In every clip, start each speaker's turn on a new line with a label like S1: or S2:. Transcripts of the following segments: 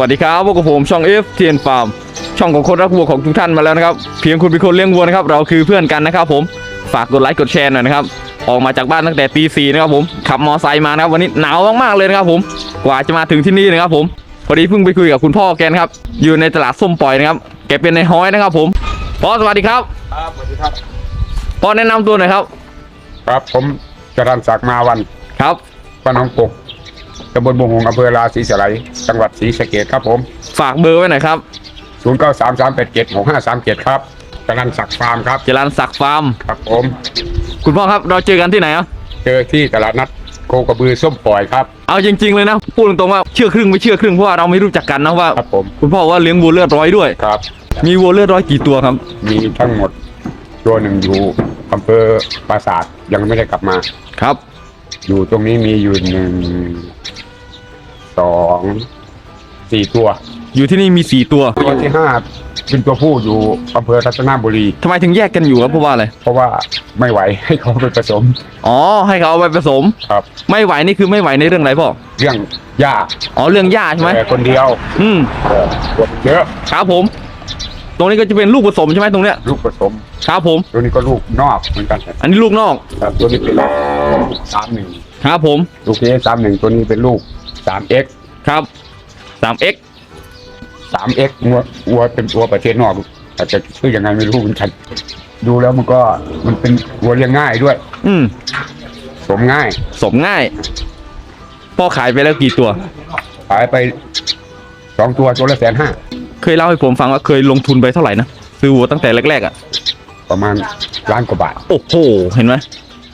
S1: วัสดีครับพวกบผมช่อง F เทียนฟาร์มช่องของคนรักวัวของทุกท่านมาแล้วนะครับ เพียงคุณเป็นคนเลี้ยงวัวนะครับ เราคือเพื่อนกันนะครับ ผมฝากกดไลค์กดแชร์หน่อยนะครับ ออกมาจากบ้านตั้งแต่ตีสี่นะครับผมขับมอไซค์มานะครับวันนี้หนาวมากๆเลยนะครับ ผมกว่าจะมาถึงที่นี่นะครับ ผมพอดีเพิ่งไปคุยกับคุณพ่อแกนะครับ อยู่ในตลาดส้มปล่อยนะครับแกเป็นในห้อยนะครับ ผมพ่อสวัสดีครับ
S2: ครับสวัสดีครับ
S1: พ่อแนะนำตัวหน่อยครับ
S2: ครับผมจรันศักดิ์มาวัน
S1: ครับ
S2: ป้าน้องปกตำบลบงหงอำเภอราศีสไลยจังหวัดศรีสะเกษครับผม
S1: ฝากเบอร์ไว้หน่อยครับ
S2: 0 9 3 3 8 7 6 5 3 7 ครับจรันศักดิ์ฟาร์มครับ
S1: จรันศักดิ์ฟาร์ม
S2: ครับผม
S1: คุณพ่อครับ เราเจอกันที่ไหนอะ
S2: เจอที่ตลาดนัดโคกระบือส้มปล่อยครับ
S1: เอาจริง ๆ เลยนะ พูดตรงๆว่าเชื่อครึ่งไม่เชื่อครึ่งเพราะว่าเราไม่รู้จักกันนะว่า
S2: ครับผม
S1: คุณพ่อว่าเลี้ยงวัวเลือดร้อยด้วย
S2: ครับ
S1: มีวัวเลือดร้อยกี่ตัวครับ
S2: มีทั้งหมดตัวหนึ่งอยู่อำเภอปราสาทยังไม่ได้กลับมา
S1: ครับ
S2: อยู่ตรงนี้มีอยู่หนึ่ง สองสี่ตัว
S1: อยู่ที่นี่มีสี่ตัว
S2: ตัวที่ห้าเป็นตัวผู้อยู่อำเภอรัตนบุรี
S1: ทำไมถึงแยกกันอยู่ครับเพราะว่าอะไร
S2: เพราะว่าไม่ไหวให้เขาไปผสม
S1: อ๋อ ให้เขาเอาไปผสม
S2: ครับ
S1: ไม่ไหวนี่คือไม่ไหวในเรื่องอะไรพ่อ
S2: เรื่องยาก
S1: อ๋อ เรื่องหญ้าใช่ไหม
S2: แต่คนเดียว
S1: อืม
S2: เออปวดเยอะ
S1: ครับผม ตรงนี้ก็จะเป็นลูกผสมใช่ไหมตรงเนี้ย
S2: ลูกผสม
S1: ครับผม
S2: ตัวนี้ก็ลูกนอกเหมือนกัน
S1: อันนี้ลูกนอก
S2: ครับตัวนี้เป็นลูกสามหนึ่ง
S1: ครับผม
S2: ลูกเอสามหนึ่งตัวนี้เป็นลูก สามเอ็ก
S1: ครับสามเอ็ก
S2: สามเอ็กวัววัวเป็นตัวประเทศนอกอาจจะชื่อยังไงไม่รู้เหมือนกันดูแล้วมันก็มันเป็นวัวเลี้ยงง่ายด้วย
S1: อืม
S2: สมง่าย
S1: สมง่าย พ่อขายไปแล้วกี่ตัว
S2: ขายไปสองตัวตัวละแสนห้า
S1: เคยเล่าให้ผมฟังว่าเคยลงทุนไปเท่าไหร่นะซื้อวัวตั้งแต่แรกๆอะ
S2: ประมาณล้านกว่าบาท
S1: โอ้โห เห็นไหม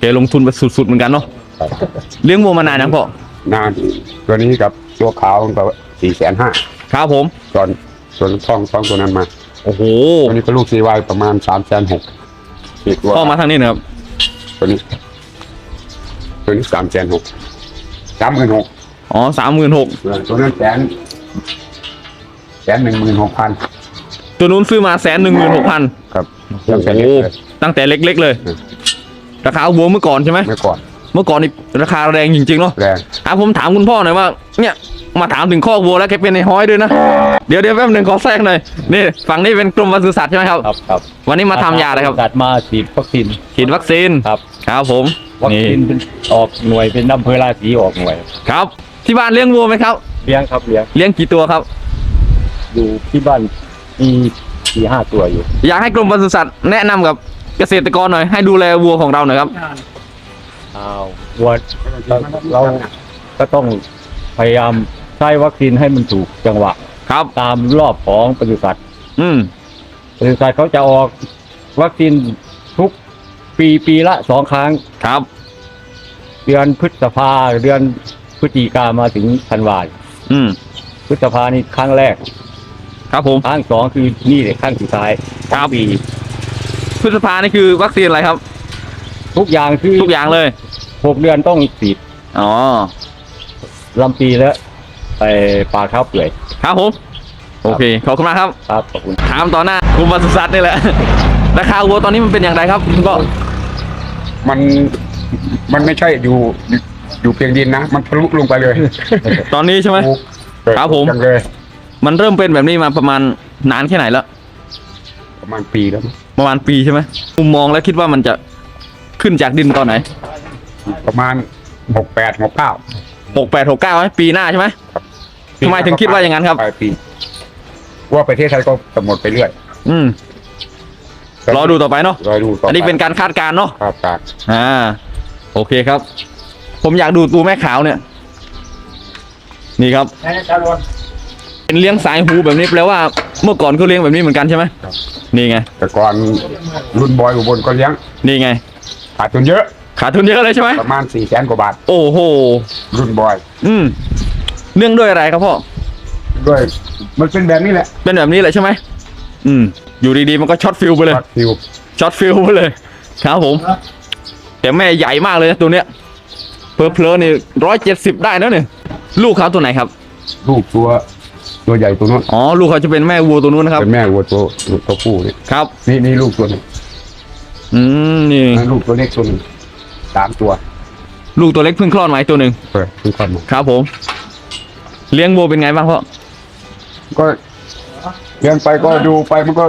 S1: แกลงทุนไปสุดๆเหมือนกันเนาะ
S2: ครับ
S1: เลี้ยงวัวมานานยังพ่อนา
S2: น ตัวนี้กับตัวขาวมันก็สี่แสนห้า
S1: ครับผม
S2: ตอนส่วนท้องท้องตัวนั้นมา
S1: โอ้โห
S2: ตัวนี้ก็ลูกซีวายประมาณสามแสนหกอีกตัว
S1: พ่อมาทางนี้นะครับ
S2: ตัวนี้ ตัวนี้สามแสนหกสามหมื่นหก
S1: อ๋อสามหมื่นหก
S2: ตัวนั้นแสนแสนหนึ่งหมื่นหกพัน
S1: ตัวนู้นซื้อมาแสนหนึ่งหมื่นหกพัน
S2: ครับ
S1: โอ้
S2: ยัง
S1: โห
S2: แสนเล็กเลย
S1: ตั้งแต่เล็กๆเลย
S2: อืม
S1: ราคาวัวเมื่อก่อนใช่ไหม
S2: เมื่อก่อน
S1: เมื่อก่อนนี่ราคาแรงจริงๆเนาะ
S2: แรง
S1: ถามผมถามคุณพ่อหน่อยว่า เนี่ยมาถามถึงข้อกวัวแล้วแกเป็นในห้อยด้วยนะ เดี๋ยวเดี๋ยวแป๊บหนึ่งขอแทรกหน่อยนี่ฝั่งนี้เป็นกรมปศุสัตว์ใช่ไหมครับ
S3: ครับครับ
S1: วันนี้มาทำยาอะไรครับ
S3: จัดมาฉีดวัคซีน
S1: ฉีดวัคซีน
S3: ครับ
S1: ครับผม
S3: วัค
S1: นี่
S3: ซีนเป็นออกหน่วยเป็นอำเภอราศีออกหน่วย
S1: ครับ ที่บ้านเลี้ยงวัวไหมครับ
S3: เลี้ยงครับเลี้ยง
S1: เลี้ยงกี่ตัวครับ
S3: อยู่ที่บ้านมีสี่ห้าตัวอยู่
S1: อยากให้กรมปศุสัตว์แนะนำกับเกษตรกรหน่อยให้ดูแลวัวของเราหน่อยครับ
S3: อ้าววัวเราก็ต้องพยายามใช้วัคซีนให้มันถูกจังหวะ
S1: ครับ
S3: ตามรอบของปศุสัตว์
S1: อืม
S3: ปศุสัตว์เขาจะออกวัคซีนทุกปีปีละสองครั้ง
S1: ครับ
S3: เดือนพฤษภาเดือนพฤศจิกามาถึงธันวาคม
S1: อืม
S3: พฤษภานี่ครั้งแรก
S1: ครับผม
S3: ครั้งสองคือนี่เลยครั้งสุดท้าย
S1: ครับ
S3: ปี
S1: พฤษภานี่คือวัคซีนอะไรครับ
S3: ทุกอย่างคือ
S1: ทุกอย่างเลย
S3: หกเดือนต้องฉีด
S1: อ๋อ
S3: ลำปีแล้วไปปลาข้าวเปื่อย
S1: ครับผมโอเคขอบคุณมากครับ
S3: ครับขอบคุณ
S1: ถามต่อหน้ากรมปศุสัตว์นี่แหละราคาวัวตอนนี้มันเป็นอย่างไรครับคุณพ่อ
S2: มันมันไม่ใช่อยู่อยู่อยู่เพียงดินนะ มันทะลุลงไปเลย
S1: ตอนนี้ใช่ไหมครับผม
S2: จังเลย
S1: มันเริ่มเป็นแบบนี้มาประมาณนานแค่ไหนแล้ว
S2: ประมาณปีแล้วมั้ง
S1: ประมาณปีใช่ไหมมุมมองแล้วคิดว่ามันจะ ขึ้นจากดินตอนไหน
S2: ประมาณหกแปดหกเก้า
S1: หกแปดหกเก้าไหมปีหน้าใช่ไหมทำไมถึงคิดว่าอย่างนั้นครับ
S2: ปลายปีว่าประเทศไทยก็จะหมดไปเรื่อย
S1: อืมรอดูต่อไปเนาะ
S2: รอดูต่อ
S1: อั
S2: อั
S1: นนี้เป็นการคาดการณ์เนาะ
S2: ครับครับ
S1: อ่า โอเคครับ ผมอยากดูตัวแม่ขาวเนี่ย นี่ครับ เป็นเลี้ยงสายหูแบบนี้แปลว่า เมื่อก่อนเขาเลี้ยงแบบนี้เหมือนกันใช่ไหมนี่ไง
S2: แต่ก่อนรุ่นบอยอุบลก็เลี้ยง
S1: นี่ไง
S2: ขาดทุนเยอะ
S1: ขาดทุนเยอะเลยใช่ไหม
S2: ประมาณสี่แสนกว่าบาท
S1: โอ้โห
S2: รุ่นบอย
S1: อืม เนื่องด้วยอะไรครับพ่อ
S2: ด้วย มันเป็นแบบนี้แหละ
S1: เป็นแบบนี้เลยใช่ไหม อืม อยู่ดีๆมันก็ช็อตฟิลไปเลย
S2: วัดฟิว
S1: ช็อตฟิลไปเลย ครับผม แต่แม่ใหญ่มากเลยนะตัวเนี้ย เพลอเพลอๆนี่ร้อยเจ็ดสิบได้นะเนี่ย ลูกเขาตัวไหนครับ
S2: ลูกตัว ตัวใหญ่ตัวนู้น
S1: อ๋อ ลูกเขาจะเป็นแม่วัวตัวนู้นนะครับ
S2: เป็นแม่วัวตัวตัวผู้นี่
S1: ครับ
S2: นี่นี่ลูกตัวหนึง
S1: อืมนี่
S2: นั่นลูกตัวเล็กตัวหนึงสามตัว
S1: ลูกตัวเล็กเพิ่งคลอดมาอีกตัวหนึ่ง
S2: เปิดทุกคนมา
S1: ครับผม เลี้ยงวัวเป็นไงบ้างพ่อ
S2: ก็เลี้ยงไปก็ดูไปมันก็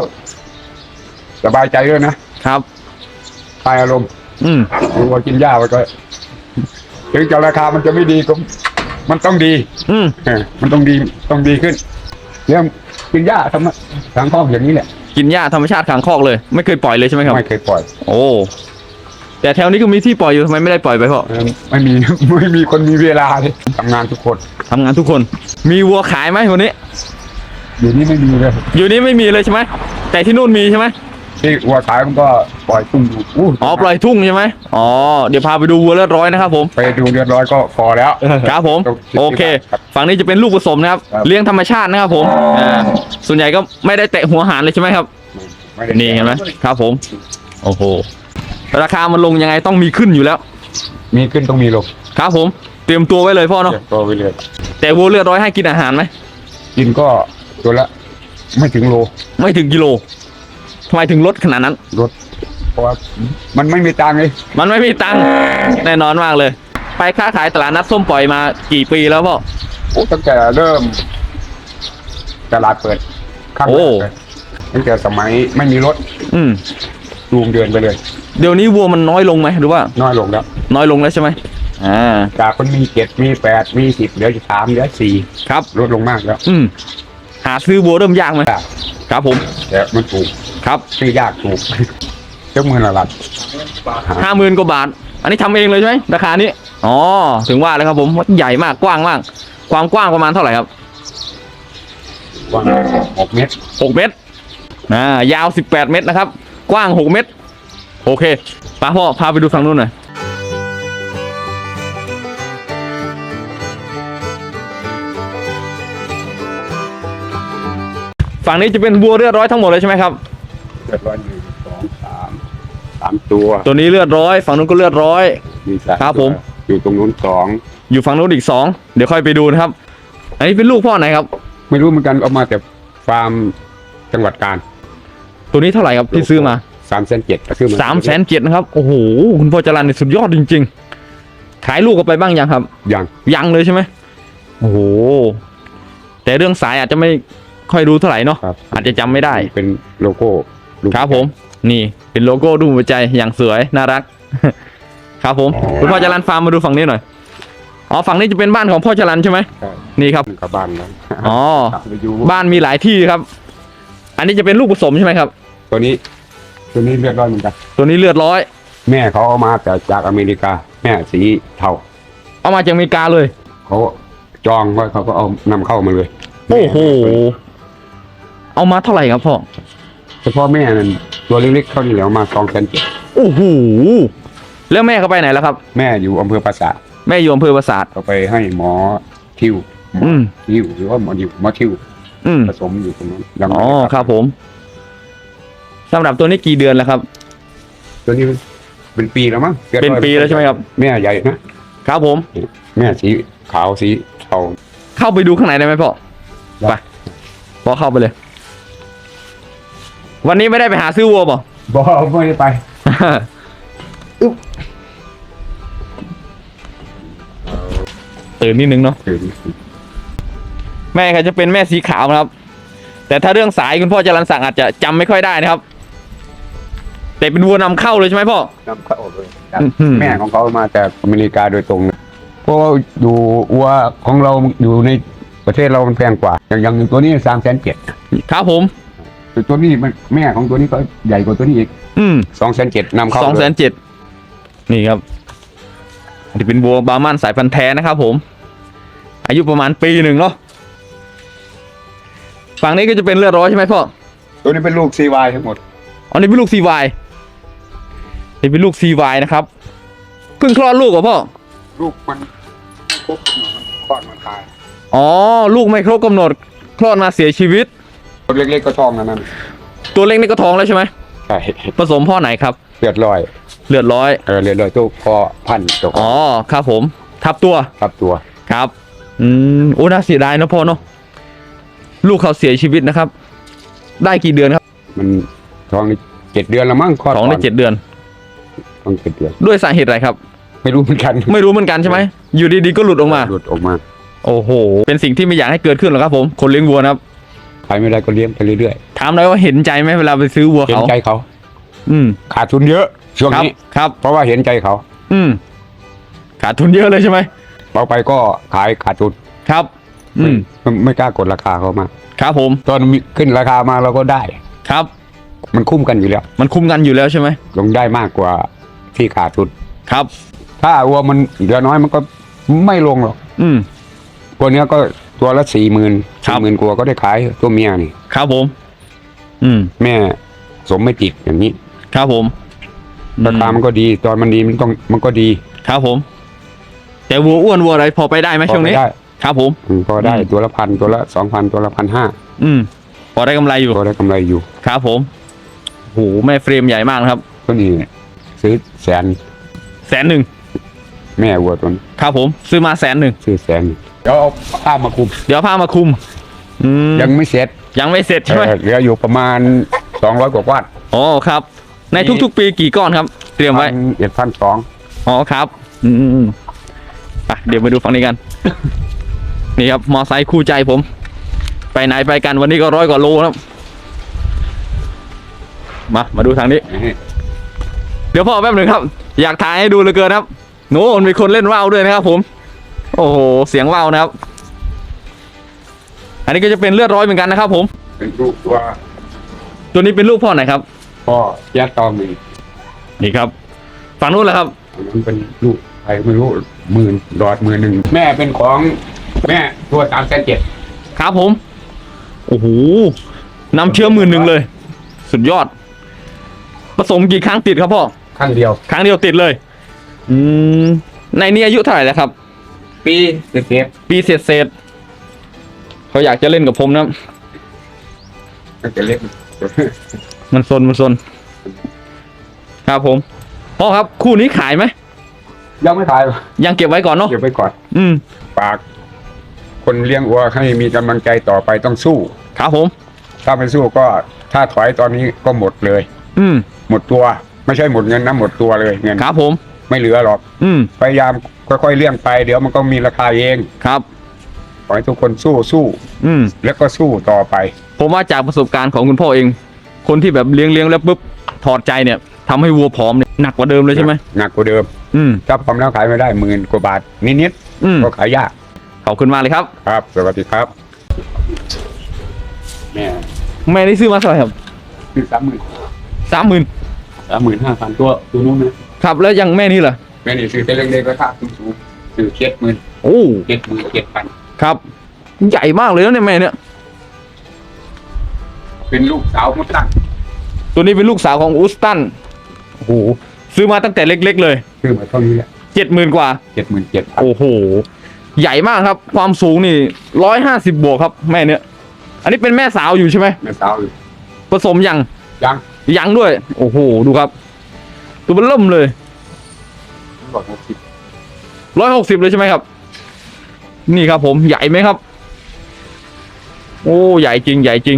S2: สบายใจด้วยนะครับ คลายอารมณ์
S1: อืม
S2: ดูว่ากินหญ้าไปก็ถึงจะราคามันจะไม่ดีก็มันต้องดี
S1: อืม
S2: เออมันต้องดีต้องดีขึ้นเลี้ยงกินหญ้าทำไมทางครอบอย่างนี้แหละ
S1: กินหญ้าธรรมชาติขังคอกเลย ไม่เคยปล่อยเลยใช่ไหมครับ
S2: ไม่เคยปล่อย
S1: โอ้ แต่แถวนี้ก็มีที่ปล่อยอยู่ทำไมไม่ได้ปล่อยไปพ่อ
S2: เออไม่มี ไม่มีคนมีเวลาเลยทำงานทุกคน
S1: ทำงานทุกคน มีวัวขายไหมวันนี้
S2: อยู่นี่ไม่มีเลย
S1: อยู่นี่ไม่มีเลยใช่ไหมแต่ที่นู่นมีใช่ไหม
S2: ที่วัวขายมันก็ปล่อยตุ้งอยู่อู้
S1: อ๋อปล่อยทุ่งใช่ไหมอ๋อเดี๋ยวพาไปดูวัวเลือดร้อยนะครับผม
S2: ไปดูเรียบร้อยก็พอแล้ว
S1: ครับผม
S2: ครับ
S1: โอเค
S2: ครับ
S1: ฝั่งนี้จะเป็นลูกผสมนะครับ
S2: ครับ
S1: เลี้ยงธรรมชาตินะครับผมอ่าส่วนใหญ่ก็ไม่ได้แตะหัวหารเลยใช่ไหมครับ
S2: ไม่ได้
S1: นี่เห็นไหมครับผม โอ้โหราคามันลงยังไงต้องมีขึ้นอยู่แล้ว
S2: มีขึ้นต้องมีลง
S1: ครับผม เตรียมตัวไว้เลยพ่อเนาะ
S2: เก็บตัวไปเลย
S1: แต่วัวเลือดร้อยให้กินอาหารไหม
S2: กินก็ตัวละ ไม่ถึงโล
S1: ไม่ถึงกิโล ทำไมถึงลดขนาดนั้น
S2: รถเพราะว่ามันไม่มีตังค์เลย
S1: มันไม่มีตังค์แน่นอนมากเลย ไปค้าขายตลาดนัดส้มปล่อยมากี่ปีแล้วพ่อ
S2: โอ้ตั้งแต่เริ่มตลาดเปิดข้าง
S1: โอ้
S2: แรกเลยตั้งแต่สมัยไม่มีรถ
S1: อืม
S2: จูงเดินไปเลย
S1: เดี๋ยวนี้วัวมันน้อยลงไหมหรือว่า
S2: น้อยลงแล้ว
S1: น้อยลงแล้วใช่ไหมอ่า
S2: จากคนมีเจ็ดมีแปดมีสิบเหลือสามเหลือสี่
S1: ครับ
S2: ลดลงมากแล้ว
S1: อืม หาซื้อวัวเริ่มยากไหม
S2: ยาก
S1: ครับผม
S2: แต่มันถูก
S1: ครับ
S2: ซื้อยากถูกเจ้ามือละลัด
S1: ห้าหมื่นกว่าบาท อันนี้ทำเองเลยใช่ไหมราคานี้อ๋อถึงว่าเลยครับผมว่าใหญ่มากกว้างมาก ความกว้างประมาณเท่าไหร่ครับ
S2: กว้างหกเมตร
S1: หกเมตรอ่ายาวสิบแปดเมตรนะครับ กว้างหกเมตร โอเคป้าพ่อพาไปดูฝั่งนู้นหน่อย ฝั่งนี้จะเป็นวัวเลือดร้อยทั้งหมดเลยใช่ไหมครับ
S2: เลือดร้อยหนึ่งสองสามสามตัว
S1: ตัวนี้เลือดร้อย ฝั่งนู้นก็เลือดร้อย
S2: มีสาม
S1: ครับ
S2: ตัว
S1: ผม
S2: อยู่ตรงนู้นสอง
S1: อยู่ฝั่งนู้นอีกสองเดี๋ยวค่อยไปดูนะครับ อันนี้เป็นลูกพ่อไหนครับ
S2: ไม่รู้เหมือนกันเอามาแต่ฟาร์มจังหวัดกาญ
S1: ตัวนี้เท่าไหร่ครับที่ซื้อมา
S2: สามแสนเจ็ดซื้อมา
S1: สามแสนเจ็ดนะครับโอ้โหคุณพ่อจรันนี่สุดยอดจริง ๆ ขายลูกกันไปบ้างยังครับ
S2: ยัง
S1: ยังเลยใช่ไหมโอ้โหแต่เรื่องสายอาจจะไม่ ค่อยรู้เท่าไหร่เนาะ
S2: ครับ
S1: อาจจะจำไม่ได้
S2: เป็นโลโก้ลูก
S1: ครับผม นี่เป็นโลโก้ดูหัวใจอย่างสวยน่ารัก ครับผมคุณพ่อจรันฟาร์มมาดูฝั่งนี้หน่อยอ๋อฝั่งนี้จะเป็นบ้านของพ่อจรันใช่ไหม
S2: ใช่
S1: นี่ครับ
S2: กลับบ้านแล้ว
S1: อ๋อ
S2: กลับไปอยู่
S1: บ้านมีหลายที่ครับ อันนี้จะเป็นลูกผสมใช่ไหมครับ
S2: ตัวนี้ ตัวนี้เลือดร้อนเหมือนกัน
S1: ตัวนี้เลือดร้อย
S2: แม่เขาเอามาแต่จากอเมริกา แม่สีเทา
S1: เอามาจากอเมริกาเลย
S2: เขาจองไว้เขาก็เอานำเข้ามาเลย
S1: โอ้โห เอามาเท่าไหร่ครับพ่อ
S2: เฉพาะแม่นั่นตัวเล็กๆเขานี่แหละเอามาสองแสนเจ็ด
S1: โอ้โหแล้วแม่เขาไปไหนแล้วครับ
S2: แม่อยู่อำเภอปราสาท
S1: แม่อยู่อำเภอปราสาท
S2: เขาไปให้หมอทิวหมอ
S1: อืม
S2: ทิวหรือว่าหมอดิวหมอทิว
S1: อืม
S2: ผสมอยู่ตรงนั้นยัง
S1: อ๋อครับผมสำหรับตัวนี้กี่เดือนแล้วครับ
S2: ตัวนี้เป็นปีแล้วมั้งดือ
S1: เป็น
S2: ร้อย
S1: ปีแล้วใช่ไหมครับ
S2: แม่ใหญ่นะครับ
S1: ผม
S2: แม่สีขาวสีเทา
S1: เข้าไปดูข้างในได้ไหมพ่อ
S2: ได้
S1: ไปพ่อเข้าไปเลย วันนี้ไม่ได้ไปหาซื้อวัวป่ะ
S2: บอกไม่ได้ไป
S1: ตื่นนิดนึงเนาะ
S2: ถึง
S1: แม่เขาจะเป็นแม่สีขาวนะครับ แต่ถ้าเรื่องสายคุณพ่อจรันสั่งอาจจะจำไม่ค่อยได้นะครับ แต่เป็นวัวนำเข้าเลยใช่ไหมพ่อ
S2: นำเข้าเลย
S1: อื้อหือ
S2: แม่ของเขามาจากอเมริกาโดยตรงเลยเพราะว่าอยู่วัวของเราอยู่ในประเทศเรามันแพงกว่า อย่างอย่างตัวนี้สามแสนเจ็ด
S1: ครับผม
S2: ตัวนี้มันแม่ของตัวนี้ก็ใหญ่กว่าตัวนี้อีก
S1: อืม
S2: สองแสนเจ็ดนำเข้า
S1: สองแสน
S2: เลย
S1: เจ็ดนี่ครับอันนี้เป็นวัวบาร์มันสายพันธุ์แท้นะครับผม อายุประมาณปีหนึ่งเนาะฝั่งนี้ก็จะเป็นเลือดร้อยใช่ไหมพ่อ
S2: ตัวนี้เป็นลูกซีวายทั้งหมด
S1: อันนี้เป็นลูก CY นี่เป็นลูก CY นะครับ เพิ่งคลอดลูกเหรอพ่อ
S2: ลูกมันครบกำหนดมันคลอดมันตาย
S1: อ๋อ ลูกไม่ครบกำหนด คลอดมาเสียชีวิต
S2: ตัวเล็กๆก็ท้องนะนั่น
S1: ตัวเล็กนี่ก็ท้องแล้วใช่ไหม
S2: ใช่
S1: ผสมพ่อไหนครับ
S2: เลือดลอย
S1: เลือดร้อย
S2: เออเลือดลอยตัวคอพันตัวค
S1: อ๋
S2: อ
S1: อครับผม ทับตัว
S2: ครับตัว
S1: ครับ อืมโอ้น่าเสียดายนะพ่อเนาะลูกเขาเสียชีวิตนะครับ ได้กี่เดือนครับ
S2: มันท้องได้เจ็ดเดือนแล้วมั้งคลอด
S1: ท้องได้
S2: ก่น
S1: เจ็ดเดือน
S2: ท้องเจ็ดเดือน
S1: ด้วยสาเหตุอะไรครับ
S2: ไม่รู้เหมือนกัน
S1: ไม่รู้เหมือนกันใช่ไหมอยู่ดีๆก็หลุดออกมา
S2: หลุดออกมา
S1: โอ้โห เป็นสิ่งที่ไม่อยากให้เกิดขึ้นหรอกครับผม คนเลี้ยงวัวนะครับ
S2: ขายไม่ได้ก็เลี้ยงไปเรื่อย
S1: ถามหน่อยว่าเห็นใจไหมเวลาไปซื้อวัว
S2: ๆเห็น
S1: เขา
S2: ใจเขา
S1: อืม
S2: ขาดทุนเยอะช่วง
S1: ครับ
S2: นี้
S1: ครับ
S2: เพราะว่าเห็นใจเขา
S1: อืม ขาดทุนเยอะเลยใช่ไหม
S2: เอาไปก็ขายขาดทุน
S1: ครับ อืม
S2: ไม่ไม่กล้ากดราคาเขามา
S1: ครับผม
S2: ตอนมีขึ้นราคามาเราก็ได้
S1: ครับ
S2: มันคุ้มกันอยู่แล้ว
S1: มันคุมกันอยู่แล้วใช่ไหม
S2: ลงได้มากกว่าที่ขาดทุน
S1: ครับ
S2: ถ้าวัวมันเหลือน้อยมันก็ไม่ลงหรอก
S1: อืม
S2: ตัวเนี้ยก็ ตัวละสี่หมื่น
S1: ครั
S2: สี่
S1: บ
S2: หมื่นกว่าก็ได้ขายตัวเมียนี่
S1: ครับผม อืม
S2: แม่สมไม่ติดอย่างนี้
S1: ครับผม
S2: ราคามันก็ดี ตอนมันดีมันต้องมันก็ดี
S1: ครับผม แต่วัวอ้วนวัวอะไรพอไปได้ไหม
S2: พอ
S1: ช่วง
S2: ไป
S1: นี้
S2: ได้
S1: ครับผม
S2: อืมพอได้
S1: อืม
S2: ตัวละพันตัวละสองพันตัวละพันห้า
S1: อืม พอได้กำไรอยู่
S2: พอได้กำไรอยู่
S1: ครับผมโหแม่เฟรมใหญ่มากนะครับ
S2: ก็นี่ซื้อแสน
S1: แสนหนึ่ง
S2: แม่วัวตัวนี้
S1: ครับผม ซื้อมาแสนหนึ่ง
S2: ซื้อแสน เดี๋ยวเอาผ้ามาคุม
S1: เดี๋ยวพามาคุมอืม
S2: ยังไม่เสร็จ
S1: ยังไม่เสร็จใช่ไหม
S2: เออเหลืออยู่ประมาณสองร้อยกว่ากว่า
S1: อ๋อครับ ในทุกๆ ปีกี่ก้อนครับ เตรียมไว้
S2: เอ็ดพันสอง
S1: อ๋อครับ อืมอืมอืมไปเดี๋ยวมาดูฝั่งนี้กัน นี่ครับ มอไซค์คู่ใจผม ไปไหนไปกันวันนี้ก็ร้อยกว่าโลครับ มา มาดูทางนี้ เดี๋ยวพ่อแป๊บหนึ่งครับ อยากถ่ายให้ดูเหลือเกินครับ โน้นมีคนเล่นว่าวด้วยนะครับผม โอ้โห เสียงว่าวนะครับ อันนี้ก็จะเป็นเลือดร้อยเหมือนกันนะครับ ผม
S2: เป็นลูกตัว
S1: ตัวนี้เป็นลูกพ่อไหนครับ
S2: พ่อยัดตอมี
S1: นี่ครับ ฝั่งนู้นแหละครับ
S2: อันนั้นเป็นลูกใครไม่รู้หมื่นดอดหมื่นหนึ่งแม่เป็นของแม่ตัวสามแสนเจ็ด
S1: ครับผม โอ้โหนำเชื้อหมื่นหนึ่งเลย สุดยอด ผสมกี่ครั้งติดครับพ่อ
S2: ครั้งเดียว
S1: ครั้งเดียวติดเลย อืม ในนี้อายุเท่าไหร่แล้วครับ
S2: ปีเซฟ
S1: ปีเศษเศษๆเขาอยากจะเล่นกับผมนะ
S2: ก็จะเล็ก
S1: มันซนมันซนครับผมพ่อครับคู่นี้ขายไหม
S2: ยังไม่ตาย
S1: ยังเก็บไว้ก่อนเนาะ
S2: เดี๋ยวไปก่อน
S1: อืม
S2: ฝาก คนเลี้ยงวัวให้มีกำลังใจต่อไปต้องสู้
S1: ครับผม
S2: ถ้าไม่สู้ก็ถ้าถอยตอนนี้ก็หมดเลย
S1: อืม
S2: หมดตัว ไม่ใช่หมดเงินนะหมดตัวเลยเงิน
S1: ครับผม
S2: ไม่เหลือหรอก
S1: อืม
S2: พยายามค่อยๆเลี้ยงไป เดี๋ยวมันก็มีราคาเอง
S1: ครับ
S2: ขอให้ทุกคนสู้สู้
S1: อืม
S2: แล้วก็สู้ต่อไป
S1: ผมว่าจากประสบการณ์ของคุณพ่อเอง คนที่แบบเลี้ยงเลี้ยงแล้วปุ๊บถอดใจเนี่ยทำให้วัวผอมเนี่ยหนักกว่าเดิมเลยใช่ไหม
S2: หนักกว่าเดิม
S1: อืม
S2: ถ้าพร้อมแล้วขายไม่ได้หมื่นกว่าบาทนิด
S1: อืม
S2: ๆก็ขายยาก
S1: ขอบคุณมากเลยครับ
S2: ครับ สวัสดีครับแม่
S1: แม่ได้ซื้อมาเท่าไหร่ครับ
S2: คือสามหมื่น
S1: สามหมื่น
S2: สามหมื่นห้าพันตัวตัวนู้นนะ ครับ
S1: แล้วยังแม่นี่เหรอ
S2: แม่นี่ซื้อแต่เล็กๆก็ค่าสูงๆซื้อเจ็ดหมื่น
S1: โอ้
S2: เจ็ดหมื่นเจ็ดพัน
S1: ครับ ใหญ่มากเลยนะเนี่ยแม่เนี่ย
S2: เป็นลูกสาวมุดตั้ง
S1: ตัวนี้เป็นลูกสาวของอุสตันโอ้โหซื้อมาตั้งแต่เล็ก ๆ เลย
S2: ซื้อมาเท่านี้แหละ
S1: เจ็ดหมื่นกว่า
S2: เจ็ดหมื่นเจ็ดพัน
S1: โอ้โห ใหญ่มากครับ ความสูงนี่ร้อยห้าสิบบวกครับ แม่เนี่ย อันนี้เป็นแม่สาวอยู่ใช่ไหม
S2: แม่สาวอยู่
S1: ผสมยัง
S2: ยัง
S1: ยังด้วย โอ้โห ดูครับ ตัวมันเริ่มเลย
S2: ร้อยหกสิบ
S1: ร้อยหกสิบเลยใช่ไหมครับ นี่ครับผมใหญ่ไหมครับ โอ้ใหญ่จริงใหญ่จริง